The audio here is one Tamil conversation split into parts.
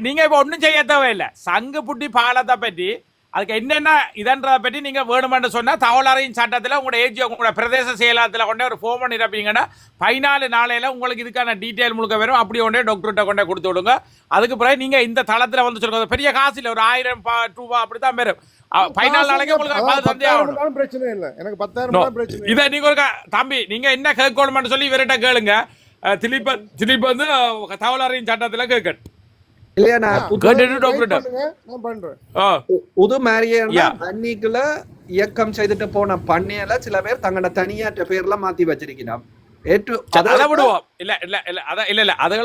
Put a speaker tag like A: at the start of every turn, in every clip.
A: நீங்க இப்ப ஒண்ணும் செய்ய தேவையில்லை. சங்கு புட்டி பாலத்தை பற்றி அதுக்கு என்னென்ன இதன்றதை பற்றி நீங்க வேணுமென்று சொன்னா தகவலறையின் சட்டத்துல உங்களோட ஏஜி உங்களோட பிரதேச செயலாளத்துல கொண்டே ஒரு ஃபோம் நிரப்பிங்கன்னா பதினாலு நாளையில உங்களுக்கு இதுக்கான டீட்டெயில் முழுக்க வரும். அப்படி கொண்டே டாக்டர்கிட்ட கொண்டே கொடுத்து விடுங்க. அதுக்கு பிறகு நீங்க இந்த தளத்துல வந்து சொல்லுங்க. பெரிய காசு இல்லை. ஒரு ஆயிரம் ரூபா அப்படித்தான் வரும். அஹ், பதினாலு நாளைக்கு உங்களுக்கு
B: பிரச்சனை இல்ல. எனக்கு பத்தாயிரம்.
A: இதை நீங்க ஒரு தம்பி நீங்க என்ன கேட்கணும்னு சொல்லி இவர்கிட்ட கேளுங்க. திலீப் திலீப் வந்து தகவலறையின் சட்டத்துல கேட்கணும்
C: இல்லையா நான்
B: ஆ,
C: புது-
B: பண்றேன்.
C: மேரியா. அன்னைக்குள்ள இயக்கம் செய்துட்டு போன பண்ணையில சில பேர் தங்களோட தனியாற்ற பேர்ல மாத்தி வச்சிருக்கிறான்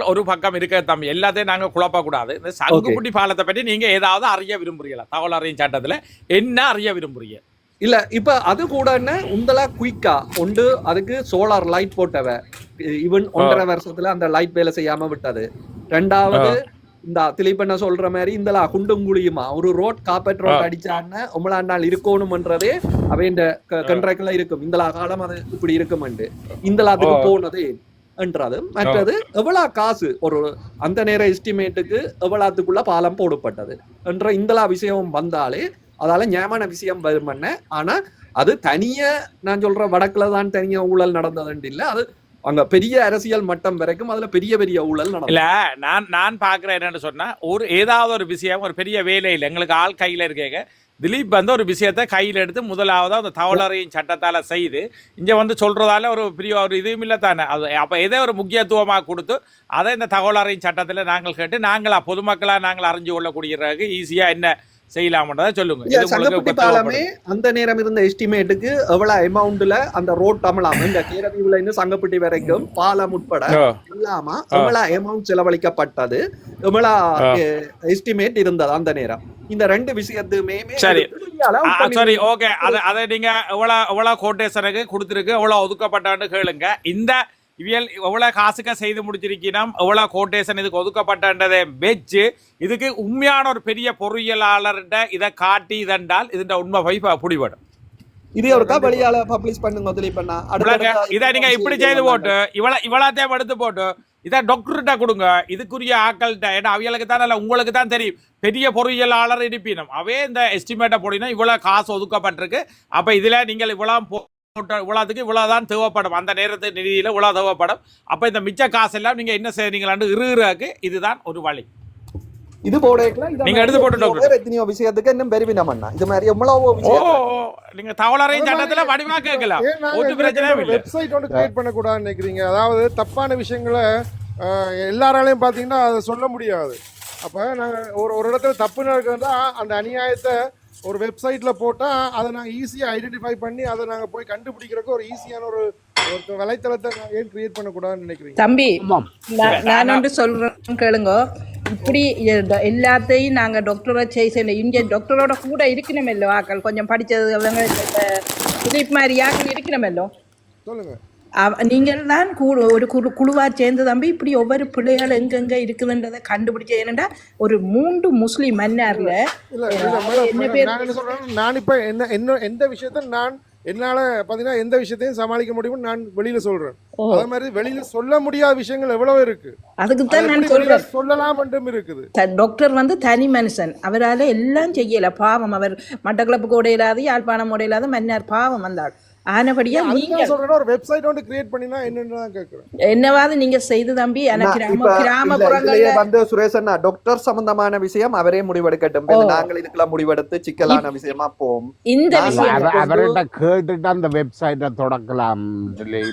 A: ஒரு பக்கம் இருக்க தம்பி. எல்லாத்தையும் நாங்க குழப்ப கூடாது. இந்த சங்குப்புட்டி பாலத்தை பற்றி நீங்க ஏதாவது அறிய விரும்புறீங்களா? தகவல் அறியும் சட்டத்துல என்ன அறிய விரும்புறீங்க?
C: இல்ல இப்ப அது கூட என்ன உந்தலா குயிக்கா உண்டு அதுக்கு சோலார் லைட் போட்டவ. ஈவன் ஒன்றரை வருஷத்துல அந்த லைட் வேலை செய்யாம விட்டது. ரெண்டாவது இந்த திலீபண்ண சொல்ற மாதிரி இந்தலா குண்டும் குழியுமா? ஒரு ரோட் காப்பெட் ரோட் அடிச்சான்னு உம்மளா நாள் இருக்கணும்ன்றதே அவன் கண்ட்ராக்ட்ல இருக்கும். இந்தலா காலம் அது இப்படி இருக்குமெண்டு. இந்தலாத்துக்கு
A: ஓ.
C: போனது என்றது. மற்றது எவ்வளவு காசு? ஒரு அந்த நேர எஸ்டிமேட்டுக்கு எவ்வளவுக்குள்ள பாலம் போடப்பட்டது என்ற இந்தலா விஷயம் வந்தாலே அதால ஞாபக விஷயம் வருமன்ன ஆனா அது தனிய நான் சொல்ற வடக்குல தான் தனியா ஊழல் நடந்ததுன்னு இல்ல. அது அங்க பெரிய அரசியல் மட்டம் வரைக்கும் அதுல பெரிய பெரிய ஊழல் நடக்கும்.
A: இல்ல நான் நான் பாக்குறேன் என்னன்னு சொன்னா ஒரு ஏதாவது ஒரு விஷயம் ஒரு பெரிய வேலையில் எங்களுக்கு ஆள் கையில இருக்கேங்க. திலீப் வந்து ஒரு விஷயத்தை கையில் எடுத்து முதலாவது அந்த தவளரையும் சட்டத்தால செய்து இங்க வந்து சொல்றதால ஒரு பெரிய ஒரு இதுவும் இல்லை தானே. அது அப்ப எதை ஒரு முக்கியத்துவமாக கொடுத்து அதை இந்த தகவலறையின் சட்டத்துல நாங்கள் கேட்டு நாங்களா பொதுமக்களா நாங்கள் அறிஞ்சு கொள்ளக்கூடியதுக்கு ஈஸியா என்ன செய்யலாம்ன்றதை சொல்லுங்க.
C: சங்கப்பட்டி பாலமே. அந்த நேரம் இருந்த எஸ்டிமேட்டுக்கு எவ்வளவு அமௌண்ட்ல அந்த ரோட் தமிழாம இந்த கேரதீவுல இருந்து சங்கப்பட்டி வரைக்கும் பாலம் உட்பட. இல்லாம எவ்வளவு அமௌண்ட் செலவழிக்கப்பட்டது? எவ்வளவு எஸ்டிமேட் இருந்தது அந்த நேரம்? இந்த ரெண்டு விஷயத்துமே
A: சரி. சரி ஓகே அதை அதை நீங்க எவ்வளவு எவ்வளவு கோட்டேஷனுக்கு கொடுத்துருக்கு எவ்வளவு ஒதுக்கப்பட்டான்னு கேளுங்க. இந்த இவியல் எவ்வளவு காசுக்க செய்து முடிச்சிருக்கணும் எவ்வளவு கோட்டேஷன் இதுக்கு ஒதுக்கப்பட்டதை வச்சு இதுக்கு உண்மையான ஒரு பெரிய பொறியியலாளர்கிட்ட இதை காட்டி இதென்றால் இதுன்ற உண்மை போய் பிடிபடும்.
C: இது ஒருக்கா வெளியால பப்ளிஷ் பண்ணுங்க திலீபண்ணா
A: விளங்க? இதை நீங்க இப்படி செய்து போட்டு இவ்வளவு இவ்வளோத்தையும் எடுத்து போட்டு இதை டாக்டர்கிட்ட கொடுங்க. இதுக்குரிய ஆக்கள்கிட்ட ஏன்னா தான் இல்லை உங்களுக்கு தான் தெரியும். பெரிய பொறியியலாளர் இருப்பினும் அவே இந்த எஸ்டிமேட்டை போடினா இவ்வளோ காசு ஒதுக்கப்பட்டிருக்கு. அப்போ இதில் நீங்கள் இவ்வளோ போட்ட இவ்வளோத்துக்கு இவ்வளோ தான் தேவைப்படும். அந்த நேரத்து நிதியில் இவ்வளோ தேவைப்படும். அப்போ இந்த மிச்ச காசு எல்லாம் நீங்கள் என்ன செய்றீங்களான்னு இருகிறாக்கு இதுதான் ஒரு வழி.
C: இது போடல
A: நீங்க எடுத்து போட்டு டாக்டர்.
C: எத்தனையோ விஷயத்துக்கு இன்னும் பெருவினம் அண்ணா இது மாதிரி எவ்வளவோ
A: நீங்க தவளரையும் சட்டத்தில் வடிவா கேட்கலாம்.
B: நாங்க
A: ஒரு பிரச்சனையும் இல்லை.
B: வெப்சைட் ஒன்று கிரியேட் பண்ணக்கூடாதுன்னு நினைக்கிறீங்க. அதாவது தப்பான விஷயங்களை எல்லாராலையும் பார்த்தீங்கன்னா அதை சொல்ல முடியாது. அப்போ நாங்கள் ஒரு ஒரு இடத்துல தப்பு நடக்கிறதா அந்த அநியாயத்தை ஒரு வெப்சைட்டில் போட்டால் அதை நாங்கள் ஈஸியாக ஐடென்டிஃபை பண்ணி அதை நாங்கள் போய் கண்டுபிடிக்கிறதுக்கு ஒரு ஈஸியான ஒரு ஒரு வலைத்தளத்தை ஏன் கிரியேட் பண்ணக்கூடாதுன்னு நினைக்கிறீங்க?
D: தம்பி நான் ஒன்று சொல்றேன் கேளுங்க. இப்படி எல்லாத்தையும் நாங்க டாக்டரை செய்ய இங்க டாக்டரோட கூட இருக்கணுமல்லோ ஆக்கள் கொஞ்சம் படிச்சது அவங்க இந்த திலீப் மாதிரி ஆக்கள் இருக்கணுமல்லோ
B: சொல்லுங்கள்
D: நீங்கள் தான் கூடு ஒரு குழு குழுவா சேர்ந்து தம்பி இப்படி ஒவ்வொரு பிள்ளைகள் எங்கெங்க இருக்குதுன்றதை கண்டுபிடிச்ச ஏனண்டா ஒரு மூன்று முஸ்லிம் மன்னார்ல
B: என்ன சொல்றேன் நான் இப்ப என்ன என்ன எந்த விஷயத்த நான் என்னால பாத்தீங்கன்னா எந்த விஷயத்தையும் சமாளிக்க முடியும்னு நான் வெளியில சொல்றேன்.
D: ஓ.
B: அதே மாதிரி வெளியில சொல்ல முடியாத விஷயங்கள் எவ்வளவு இருக்கு.
D: அதுக்கு
B: அதை
D: தான் நான் சொல்றேன்.
B: சொல்லலாம் என்றும் இருக்குது.
D: டாக்டர் வந்து தனி மனுஷன். அவரால் எல்லாம் செய்யல. பாவம் அவர் மட்டக்களப்பு கூட இல்லாத யாழ்ப்பாணம் கூட இல்லாத மன்னார் பாவம் வந்தாள் ஆனபடியா நீங்க
B: அதுதான் சொல்றேன் ஒரு வெப்சைட் ஒன்று கிரியேட் பண்ணினா என்னன்னு தான் கேட்கிறேன்.
D: என்னவாது நீங்க செய்து தம்பி கிராமப்புறங்கள்ல
C: வந்து சுரேஷ் அண்ணா டாக்டர் சம்பந்தமான விஷயம் அவரே முடிவெடுக்கட்டும். நாங்கள் இதுக்கெல்லாம் முடிவெடுத்து சிக்கலான விஷயமா போம்
D: இந்த விஷயம்
E: அவர்கிட்ட கேட்டுட்டு அந்த வெப்சைட்டை தொடக்கலாம்
B: கேட்டுட்டு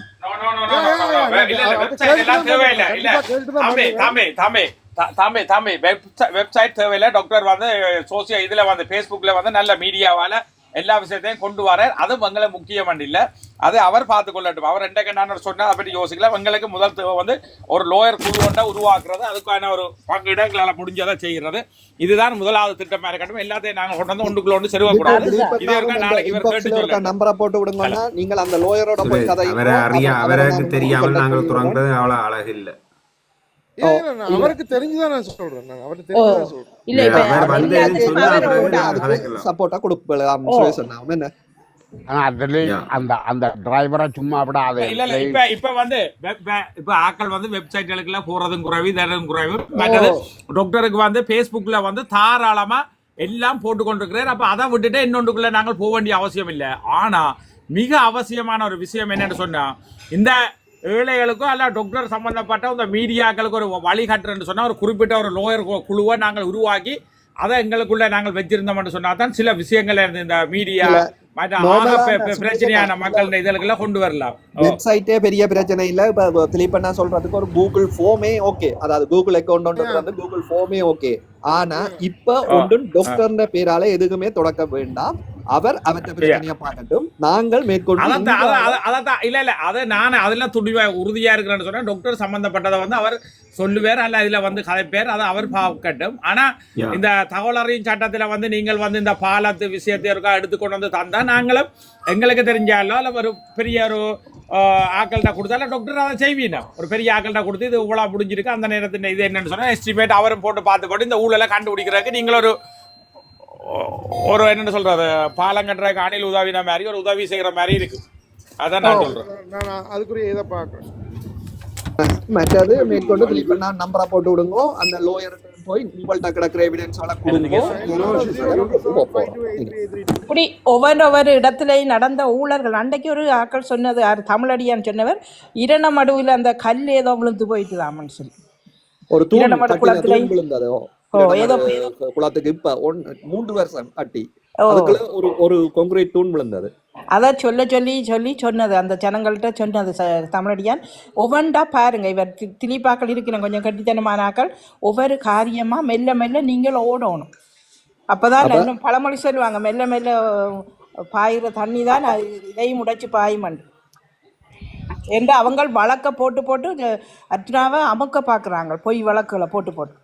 A: தேவையில்லை. டாக்டர் வந்து சோசியல் இதுல வந்து Facebookல வந்து நல்ல மீடியாவால எல்லா விஷயத்தையும் கொண்டு வர அது எங்களை முக்கியம் இல்ல. அது அவர் பார்த்து கொள்ளட்டும். அவர் ரெண்டே கண்ணான்னு சொன்னா அதை பற்றி யோசிக்கலாம் எங்களுக்கு முதல் தேவை வந்து ஒரு லோயர் குழு ஒன்றை உருவாக்குறது. அதுக்கான ஒரு பங்கு இடங்களால முடிஞ்சதை செய்கிறது. இதுதான் முதலாவது திட்டமா. இருக்கட்டும் எல்லாத்தையும் நாங்க கொண்டு வந்து ஒன்றுக்குள்ள ஒன்று செருவ கூடாது. இது இருக்கா நாளைக்கு இவர் கேட்டு.
C: நம்பரை போட்டு விடுங்கன்னா நீங்கள் அந்த லோயரோட போய் கதை
F: அவரை தெரியாமல் நாங்கள் துறங்குறது அவ்வளவு அழகு இல்ல.
B: அவருக்கு தெரிஞ்சுதான் நான் சொல்றேன் நான் அவருக்கு தெரிஞ்சுதான் சொல்றேன்.
D: இல்ல இப்ப.
C: சப்போர்ட்டா அண்ணா அவன் என்ன.
E: அந்த அந்த டிரைவரை சும்மா விடாது
A: இல்ல இல்ல இப்ப இப்ப வந்து இப்ப ஆக்கள் வந்து வெப்சைட்களுக்குள்ள போறதும் குறைவு இதனும் குறைவு. மற்றது டாக்டருக்கு வந்து Facebookல வந்து தாராளமா எல்லாம் போட்டு கொண்டிருக்கிறார் அப்ப அதை விட்டுட்டு இன்னொன்றுக்குள்ள நாங்கள் போக வேண்டிய அவசியம் இல்லை. ஆனா மிக அவசியமான ஒரு விஷயம் என்னன்னு சொன்னா இந்த ஏழைகளுக்கும் அல்ல டாக்டர் சம்பந்தப்பட்ட இந்த மீடியாக்களுக்கு ஒரு வழிகாட்டுறேன்னு சொன்னா ஒரு குறிப்பிட்ட ஒரு லோயர் குழுவை நாங்கள் உருவாக்கி அதை எங்களுக்குள்ள நாங்கள் வச்சிருந்தோம்னு சொன்னா தான் சில விஷயங்கள் இந்த மீடியா பிரச்சனையான மக்கள் இதழ்களை கொண்டு வரலாம்.
C: வெப்சைட்டே பெரிய பிரச்சனை இல்ல. இப்ப திலீபண்ணா சொல்றதுக்கு ஒரு கூகுள் ஃபோமே ஓகே அதாவது கூகுள் அக்கௌண்ட் வந்து கூகுள் ஃபோமே ஓகே ஆனா இப்ப ஒன்றும் டாக்டர்ன்ற பேரால எதுக்குமே தொடக்க வேண்டாம். அவர் அவற்றை பார்க்கட்டும் நாங்கள் மேற்கொண்டு
A: அதான் இல்ல இல்ல அது நான் அதெல்லாம் துணிவா உறுதியா இருக்கிறேன்னு சொன்னா டாக்டர் சம்பந்தப்பட்டதை வந்து அவர் சொல்லுவார். அல்ல இதுல வந்து கதைப்பேர். அதை அவர் பார்க்கட்டும் ஆனா. இந்த தகவல் அறியும் சட்டத்துல வந்து நீங்கள் வந்து இந்த பாலத்து விஷயத்தை இருக்கா எடுத்துக்கொண்டு வந்து தந்தா நாங்களும் எங்களுக்கு தெரிஞ்சாலோ அல்ல ஒரு பெரிய ஒரு ஆக்கள்கிட்ட கொடுத்தாலும் டாக்டர் அதை செய்வீங்க ஒரு பெரிய ஆக்கள்கிட்ட கொடுத்து இது இவ்வளவு முடிஞ்சிருக்கு அந்த நேரத்தில் இது என்னன்னு சொன்னா எஸ்டிமேட் அவரும் போட்டு பார்த்து போட்டு இந்த ஊழலை கண்டுபிடிக்கிறதுக்கு நீங்கள் ஒரு ஒரு என்னன்னு சொல்றது? பாலம் கட்டுறதுக்கு அணில் உதவின மாதிரி ஒரு உதவி செய்யற மாதிரி இருக்கு. அதான் நான் சொல்றேன்.
B: நான் நான் அதுக்குரிய இதை பார்க்குறேன்.
C: மற்றது மேற்கொண்டு திலீபண்ணா நம்பரை போட்டு விடுங்க. அந்த லோயர் போய் உங்கள்கிட்ட கிடக்கிற எவிடன்ஸ் எல்லாம் கொடுங்க.
D: இப்படி ஒவ்வொரு ஒவ்வொரு இடத்துலையும் நடந்த ஊழல்கள் அன்றைக்கு ஒரு ஆக்கள் சொன்னது யார் தமிழடியான்னு சொன்னவர் இரணமடுவில் அந்த கல் ஏதோ விழுந்து போயிட்டுதாமன்னு சொல்லி.
C: ஒரு தூண்
D: இரண்டமட
C: கட்டின
D: குளத்திலே-
C: தூண் விழுந்ததோ? குளத்துக்கு இப்ப மூன்று வருஷம். அதுக்குள்ள ஒரு ஒரு கான்கிரீட் தூண் விழுந்தது.
D: அதை சொல்ல சொல்லி சொல்லி சொன்னது. அந்த ஜனங்கள்கிட்ட சொன்னது தமிழடியான். ஒவ்வொன்றா பாருங்க இவர் தி- திலீப்பாக்கள் இருக்கிற கொஞ்சம் கட்டித்தனமான ஆக்கள் ஒவ்வொரு காரியமா மெல்ல மெல்ல நீங்கள் ஓடணும். அப்பதான் இன்னும் பழமொழி சொல்லுவாங்க மெல்ல மெல்ல பாயிற தண்ணி தான் இதையும் உடைச்சு பாயுமண்டு என்று அவங்க வழக்க போட்டு போட்டு அஹ், அர்ச்சனாவை அமுக்க பார்க்குறாங்க பொய் வழக்குகளை போட்டு போட்டு.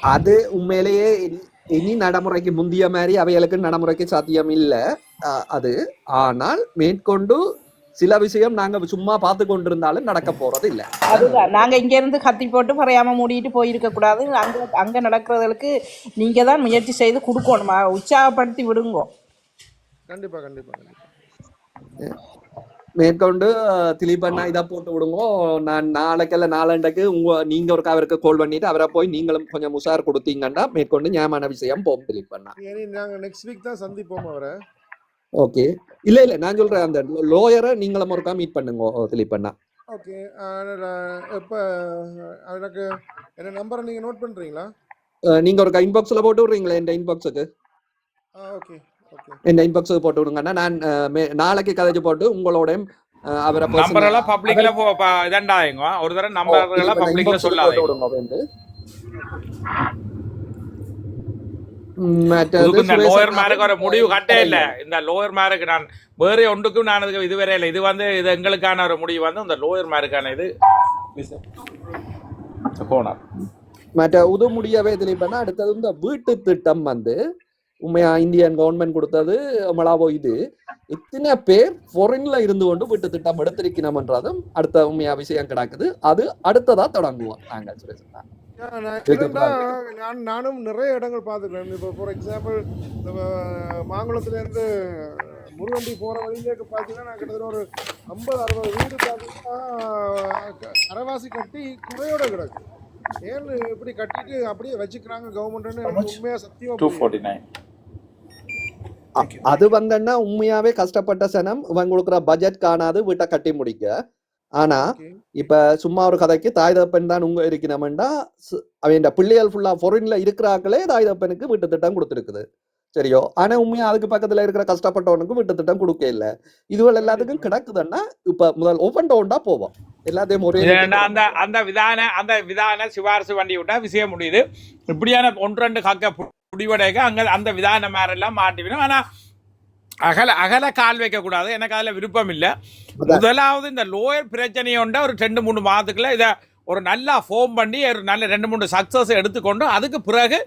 C: அது உண்மையிலேயே இனி- இனி நடைமுறைக்கு முந்திய மாதிரி அவைகளுக்கு நடைமுறைக்கு சாத்தியம் இல்ல. அஹ், அது. ஆனால் மேற்கொண்டு சில விஷயம் நாங்க சும்மா பார்த்து கொண்டிருந்தாலும் நடக்க போறது இல்ல.
D: அதுதான். நாங்க இங்க இருந்து கத்தி போட்டு பறையாம மூடிட்டு போயிருக்க கூடாது. அங்க அங்க நடக்கிறதுக்கு நீங்க தான் முயற்சி செய்து கொடுக்கணும். உற்சாகப்படுத்தி விடுங்க.
B: கண்டிப்பா கண்டிப்பா
C: மேற்கொண்டு திலீபண்ணா இதை போட்டு விடுங்க. நான் நாளைக்கல்ல நாளண்டைக்கு உங்க நீங்க ஒரு அவருக்கு கால் பண்ணிட்டு அவரை போய் நீங்களும் கொஞ்சம் உஷார் கொடுத்தீங்கன்னா மேற்கொண்டு நியாயமான விஷயம் போகும் திலீபண்ணா
B: நாங்க நெக்ஸ்ட் வீக் தான் சந்திப்போம் அவரை.
C: ஓகே. இல்ல இல்ல நான் சொல்றேன் அந்த லோயரை நீங்களும் ஒருக்கா மீட் பண்ணுங்க திலீபண்ணா
B: ஓகே. இப்போ எனக்கு என்ன நம்பரை நீங்க நோட் பண்றீங்களா?
C: நீங்க ஒரு இன்பாக்ஸ்ல போட்டு விடுறீங்களா இந்த இன்பாக்ஸுக்கு
B: ஆ ஓகே.
C: இந்த இன்பாக்ஸுக்கு போட்டு விடுங்கன்னா நான் நாளைக்கு கதைச்சு போட்டு உங்களோட அஹ், அவரை
A: நம்பர் எல்லாம் பப்ளிக்ல இதண்டாயங்க ஒரு தடவை நம்பர் எல்லாம் பப்ளிக்ல சொல்லாதீங்க. முடிவு கட்டே இல்ல. இந்த லோயர் மேருக்கு நான் வேற ஒன்றுக்கும் நான் இதுக்கு இதுவரை இல்லை. இது வந்து இது எங்களுக்கான ஒரு முடிவு வந்து இந்த லோயர் மேருக்கான இது. போனார்.
C: மற்ற உது முடியவே திலீபண்ணா அடுத்தது இந்த வீட்டு திட்டம் வந்து உண்மையா இந்தியன் கவர்மெண்ட் கொடுத்தது மலாவோ இது. எத்தனை பேர் ஃபாரின்ல இருந்து கொண்டு வீட்டு திட்டம் எடுத்திருக்கணும்ன்றதும் அடுத்த உண்மையா விஷயம் கிடக்குது. அது அடுத்ததா தொடங்குவோம். நாங்கள் அண்ணா.
B: நான் நானும் நிறைய இடங்கள் பார்த்துருக்கேன் இப்போ ஃபார் எக்ஸாம்பிள் மாங்குளத்துலேருந்து முருகண்டி போகிற வழியிலேக்கு பார்த்தீங்கன்னா நான் கிட்டத்தட்ட ஒரு ஐம்பது அறுபது வீடு பார்த்தீங்கன்னா அரைவாசி கட்டி குறையோட கிடக்கு. ஏன் இப்படி கட்டிட்டு அப்படியே வச்சுக்கிறாங்க கவர்மெண்ட்னு உண்மையாக சத்தியமாக
C: அது வந்தன்னா உண்மையாவே கஷ்டப்பட்ட சனம் இவன் கொடுக்குற பட்ஜெட் காணாது வீட்டை கட்டி முடிக்க. ஆனா. இப்ப சும்மா ஒரு கதைக்கு தாய் தப்பன் தான் உங்க இருக்கணும்டா அவன் பிள்ளைகள் ஃபுல்லா ஃபாரின்ல இருக்கிறாங்களே தாய் தப்பனுக்கு வீட்டு திட்டம் கொடுத்துருக்குது. சரியோ? ஆனா உண்மையா அதுக்கு பக்கத்துல இருக்கிற கஷ்டப்பட்டவனுக்கு வீட்டு திட்டம் கொடுக்க இல்ல. இதுவள் எல்லாத்துக்கும் கிடக்குதுன்னா இப்ப முதல் ஒவ்வொன்ற போவோம். எல்லாத்தையும் ஒரே
A: அந்த அந்த விதான அந்த விதான சிபாரிசு வண்டி விட்டா விஷயம் முடியுது. இப்படியான ஒன்று ரெண்டு கக்க முடிவடைக்க அங்க அந்த விதான மேரெல்லாம் மாட்டிவிடும் ஆனா அகல அகல கால் வைக்க கூடாது. எனக்கு அதுல விருப்பம் இல்ல. முதலாவது இந்த லோயர் பிரச்சனையோண்ட ஒரு ரெண்டு மூணு மாதத்துக்குள்ள இதை ஒரு நல்லா ஃபோம் பண்ணி ஒரு நல்ல ரெண்டு மூணு சக்சஸ் எடுத்துக்கொண்டு அதுக்கு பிறகு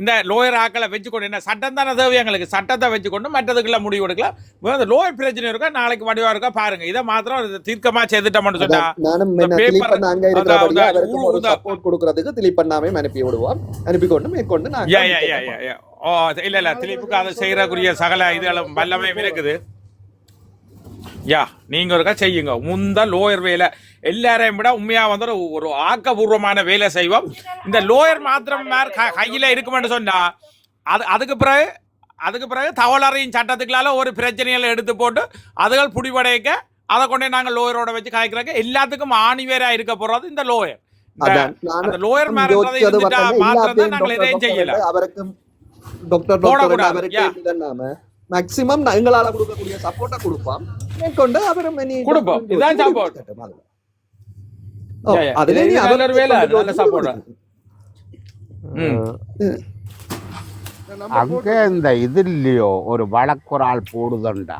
A: இந்த லோயர் ஆக்களை வச்சுக்கொண்டு என்ன? சட்டம் தானே தேவை எங்களுக்கு. சட்டத்தை வச்சுக்கொண்டு மற்றதுக்குள்ள முடிவு எடுக்கலாம். இந்த லோயர் பிரச்சனை இருக்கா? நாளைக்கு வடிவா இருக்கா? பாருங்க. இதை மாத்திரம் தீர்க்கமா செய்துட்டோம்னு சொன்னா
C: கொடுக்கறதுக்கு திலீபண்ணாமே அனுப்பி விடுவோம். அனுப்பி கொண்டு மேற்கொண்டு
A: இல்ல இல்ல. திலீப்புக்கு அதை செய்யறக்குரிய சகல இதுகளும் வல்லமையும் இருக்குது. யா நீங்க ஒருக்கா செய்யுங்க. முந்த லோயர் வேலை. எல்லாரையும் விட உண்மையா வந்து ஒரு- ஆக்கபூர்வமான வேலை செய்வோம். இந்த லோயர் மாத்திரம் கையில இருக்குமென்னு சொன்னா அது அதுக்கு பிறகு அதுக்கு பிறகு தவளறையும் சட்டத்துக்களால ஒரு பிரச்சனைகளை எடுத்து போட்டு அதுகள் புடிபடைக்க அதை கொண்டே நாங்கள் லோயரோட வச்சு கலைக்கிறோங்க எல்லாத்துக்கும் ஆணிவேரா இருக்க போறது இந்த லோயர் அந்த லோயர்
C: எல்லாத்தையும்
A: நாங்கள் எதையும் செய்யல.
C: அவருக்கு மேக்சிமம் எங்களால கொடுக்கக்கூடிய சப்போர்ட்டை கொடுப்போம்.
B: நம்ம
E: அங்கே இந்த இது இல்லையோ ஒரு வழக்குறால் போடுதண்டா.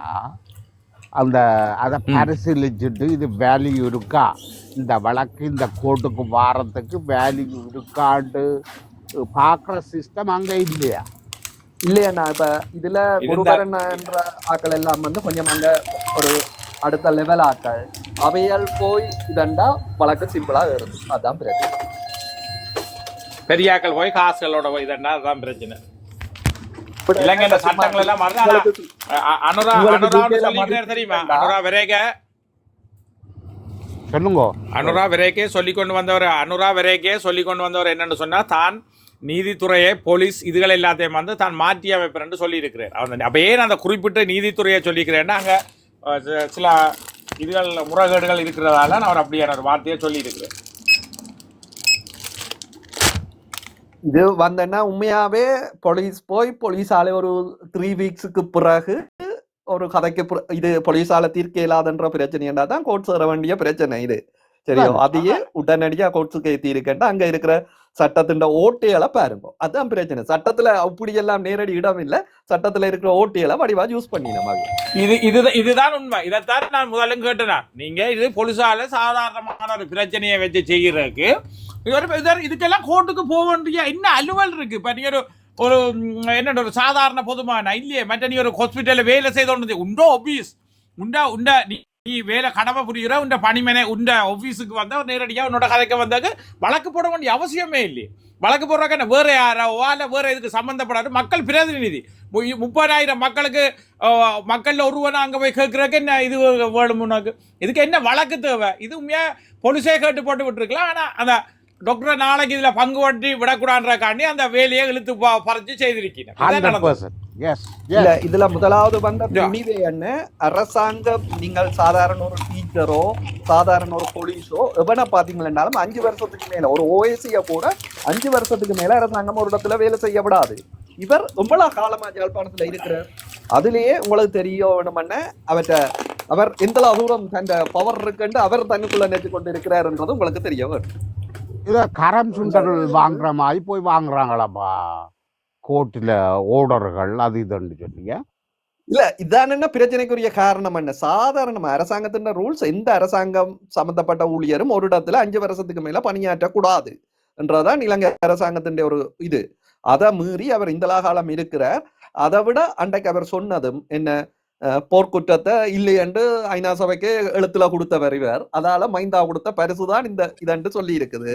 E: அந்த அதை பரிசீலிச்சுட்டு இது வேல்யூ இருக்கா? இந்த வழக்கு இந்த கோர்ட்டுக்கு வாரத்துக்கு வேல்யூ இருக்காண்டு பார்க்குற சிஸ்டம் அங்கே இல்லையா?
C: இல்லையா நான் இப்ப இதுல குருபரன் என்ற ஆக்கள் எல்லாம் வந்து கொஞ்சம் அங்க ஒரு அடுத்த லெவல் ஆக்கள் அவையால் போய் இதண்டா வழக்கு சிம்பிளா வருது. அதான் பிரச்சனை.
A: பெரியாக்கள் போய் காசுகளோட போய் இதன்னா அதுதான் பிரச்சனை. இலங்கையில சட்டங்கள் எல்லாம் அனுரா அனுரான்னு சொல்லிக்கிறார் தெரியுமா? அனுரா விரேக.
E: சொல்லுங்க.
A: அனுரா விரேக்கே சொல்லி கொண்டு வந்தவர் அனுரா விரேக்கே சொல்லி கொண்டு வந்தவர் என்னன்னு சொன்னா தான் நீதித்துறையை போலீஸ் இதுகள் எல்லாத்தையும் வந்து தான் மாற்றி அமைப்பேன் சொல்லி இருக்கிறார் அவன் அப்ப ஏன் அந்த குறிப்பிட்ட நீதித்துறையை சொல்லிக்கிறேன்னா அங்க சில இதுகள் முறைகேடுகள் இருக்கிறதால நான் அவர் அப்படியான ஒரு வார்த்தையை சொல்லி இருக்கிறேன்
C: இது வந்தேன்னா உண்மையாவே போலீஸ் போய் போலீஸால ஒரு த்ரீ வீக்ஸுக்கு பிறகு ஒரு கதைக்கு இது போலீஸால தீர்க்க இயலாதுன்ற பிரச்சனையா தான் கோர்ட் சேர வேண்டிய பிரச்சனை இது. சரியோ அதையே உடனடியா கோர்ட்ஸுக்கு ஏத்தி இருக்கேன்டா அங்க இருக்கிற சட்டத்தின் ஓட்டைகளை பாருங்க அதான் பிரச்சனை சட்டத்துல அப்படி எல்லாம் நேரடி இடம் இல்ல சட்டத்துல இருக்கிற ஓட்டைகளை வடிவா யூஸ் பண்ணினோம்
A: இது இது இதுதான் உண்மை இதைத்தான் நான் முதல்ல கேட்டேன் நீங்க இது பொலிசால சாதாரணமான ஒரு பிரச்சனையை வச்சு செய்யறதுக்கு இது ஒரு இது- இதுக்கெல்லாம் கோர்ட்டுக்கு போக வேண்டிய என்ன அலுவல் இருக்கு இப்ப நீ ஒரு ஒரு என்ன ஒரு சாதாரண பொதுமான இல்லையே மற்ற நீ ஒரு ஹாஸ்பிட்டல்ல வேலை செய்த உண்டோ ஆபீஸ் உண்டா உண்டா நீ நீ வேலை கடமை புரிகிற உண்ட பணிமனை உண்ட ஆபீஸுக்கு வந்தா நேரடியா உன்னோட கதைக்கு வந்தாக்க வழக்கு போட வேண்டிய அவசியமே இல்லையே. வழக்கு போடுறாக்க என்ன? வேற யாரோ இல்ல வேற இதுக்கு சம்பந்தப்படாது மக்கள் பிரதிநிதி. முப்பதாயிரம் மக்களுக்கு மக்கள்ல ஒருவனை அங்க போய் கேட்கறதுக்கு என்ன இது வேணும் உனக்கு? இதுக்கு என்ன வழக்கு தேவை? இது உண்மையா? போலீஸே கேட்டு போட்டு விட்டுருக்கலாம். ஆனா அந்த டாக்டர் நாளைக்கு இதுல பங்கு வட்டி விடக்கூடாதுன்றக்காண்டி அந்த வேலையை இழுத்து பறிச்சு செய்திருக்கீங்க.
C: இல்ல இதுல முதலாவது வந்த. துணிவு என்ன? அரசாங்கம் நீங்கள் சாதாரண ஒரு டீச்சரோ சாதாரண ஒரு போலீஸோ எவனை பாத்தீங்கன்னாலும் அஞ்சு வருஷத்துக்கு மேல ஒரு ஓஎஸ்சிய கூட அஞ்சு வருஷத்துக்கு மேல அரசாங்கம் ஒரு இடத்துல வேலை செய்ய விடாது. இவர் எவ்வளவு காலமா ஜாழ்ப்பாணத்துல இருக்கிறார்? அதுலயே உங்களுக்கு தெரிய வேணுமென்ன அவற்ற அவர் எந்த தூரம் தன் பவர் இருக்குன்னு அவர் தன்னுக்குள்ள நினைச்சு கொண்டு இருக்கிறாருன்றது உங்களுக்கு தெரிய வேணும்
E: இதை கரம் சுண்டல் வாங்குற மாதிரி போய் வாங்குறாங்களாப்பா. கோர்ட்டில் ஓர்டர்கள் அது இதுன்னு சொன்னீங்க.
C: இல்ல இதான் என்ன பிரச்சனைக்குரிய காரணம் என்ன? சாதாரணமா அரசாங்கத்தின் ரூல்ஸ் எந்த அரசாங்கம் சம்பந்தப்பட்ட ஊழியரும் ஒரு இடத்துல அஞ்சு வருஷத்துக்கு மேல பணியாற்றக்கூடாது என்றதான் இலங்கை அரசாங்கத்தின் ஒரு இது. அதை மீறி அவர் இந்த காலம் இருக்கிறார். அதை விட அன்றைக்கு அவர் சொன்னதும் என்ன போர்க்குற்றத்தை இல்லை என்று ஐநா சபைக்கு எழுத்துல கொடுத்தவர் இவர். அதால மைந்தா கொடுத்த பரிசுதான் இந்த இதன்று சொல்லி இருக்குது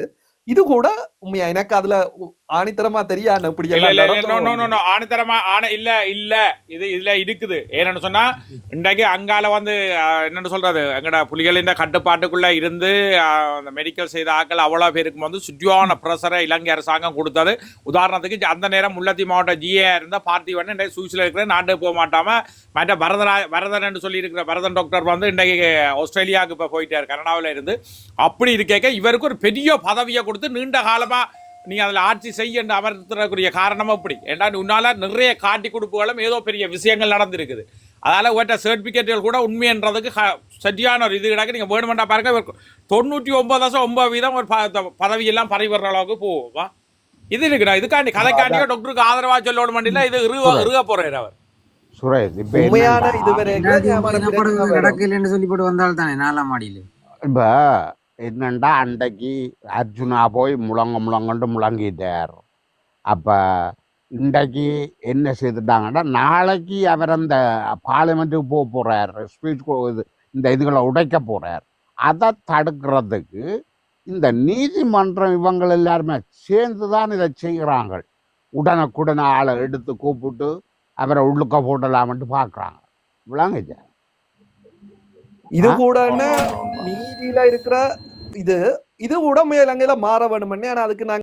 C: இது கூட உண்மையா? எனக்கு அதுல ஆணித்தரமா தெரியாது
A: நோ ஆணித்தரமா ஆன இல்ல இல்ல. இது இதுல இருக்குது. ஏன்னு சொன்னா இன்றைக்கு அங்கால வந்து என்னன்னு சொல்றது? எங்கட புலிகளின் கட்டுப்பாட்டுக்குள்ள இருந்து அந்த மெடிக்கல் செய்த ஆட்கள் அவ்வளவு பேருக்கு வந்து சுற்றியான ப்ரெஷரை இலங்கை அரசாங்கம் கொடுத்தது. உதாரணத்துக்கு அந்த நேரம் முல்லத்தி மாவட்ட ஜிஏ இருந்த வந்து இன்றைக்கு சூழ்ச்சியில் இருக்கிற நாட்டுக்கு போக மாட்டாம மற்ற பரதரா பரதன் என்று சொல்லி இருக்கிற பரதன் டாக்டர் வந்து இன்றைக்கு ஆஸ்திரேலியாவுக்கு இப்போ போயிட்டார் கனடாவில் இருந்து. அப்படி இருக்கேக்க இவருக்கு ஒரு பெரிய பதவியை கொடுத்து நீண்ட காலமா நீ அதில் ஆட்சி செய்ய என்று அமர்த்தக்கூடிய காரணம் அப்படி. ஏன்னா உன்னால நிறைய காட்டி கொடுப்புகளும் ஏதோ பெரிய விஷயங்கள் நடந்திருக்குது. அதால உங்கள்கிட்ட சர்டிஃபிகேட்டுகள் கூட உண்மைன்றதுக்கு சரியான ஒரு இது கிடக்கு நீங்கள் வேணுமெண்டா பாருங்க தொண்ணூற்றி ஒன்பது தசம் ஒன்பது வீதம் ஒரு ப- பதவியெல்லாம் பறிவர அளவுக்கு போவோம் வா. இது இருக்குடா இதுக்காண்டி கதைக்காண்டியோ டாக்டருக்கு ஆதரவா சொல்லணும் மாட்டில இது இருக இருக போறாரு அவர்.
E: சுரேஷ் இப்போ
C: உண்மையான இது
G: இனப்படுகொலை
C: வரைக்கும்
G: நடக்கலைன்னு சொல்லி போட்டு வந்தால் தானே நாலாம் மாடியில்
E: இப்போ என்னண்டா அன்றைக்கு அர்ஜுனா போய் முழங்க முழங்கண்டு முழங்கிட்டார். அப்போ இன்றைக்கு என்ன செய்துட்டாங்கன்னா நாளைக்கு அவர் அந்த பார்லிமெண்ட்டுக்கு போக போகிறார் ஸ்பீச் இது இந்த இதுகளை உடைக்க போகிறார் அதை தடுக்கிறதுக்கு இந்த நீதிமன்றம் இவங்கள் எல்லாருமே சேர்ந்து தான் இதை செய்கிறாங்க உடனுக்குடன் ஆளை எடுத்து கூப்பிட்டு அவரை உள்ளுக்க போடலாம்னு பார்க்குறாங்க. விளங்குச்சா
C: இது? கூட நீதியில இருக்கிற இது இது உடம்பு இலங்கையில மாற வேணும்னு. ஆனா அதுக்கு நாங்க